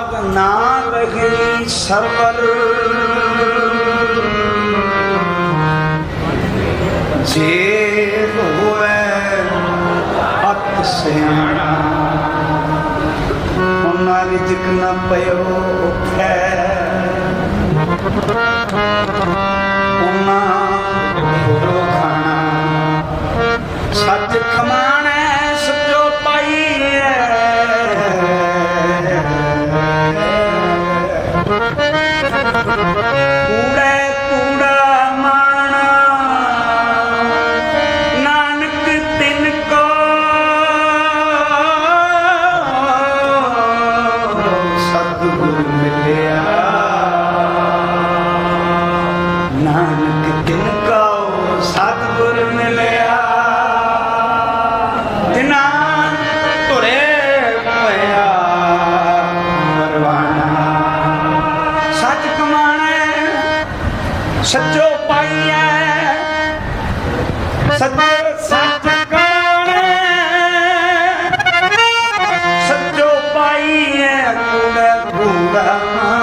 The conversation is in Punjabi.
ਲਾਗ ਨਾ ਲਗੀ ਸਰਵਰ ਜੇ ਹੋਵੇ ਅਤ ਸਿਆਣਾ ਉਹਨਾਂ ਵਿੱਚ ਨਾ ਪਇਓ ਖੈ ਉਹਨਾਂ ਕੂੜੇ ਕੂੜਾ ਮਾਣਾ। ਨਾਨਕ ਤਿਨ ਕੋ। ਸਤਿਗੁਰ ਮਿਲਿਆ ਸੱਚੋ ਪਾਈਐ ਸੱਚੇ ਸੱਚ ਕਾਣੇ ਸੱਚੋ ਪਾਈਐ ਕੁੜਾ ਕੁੜਾ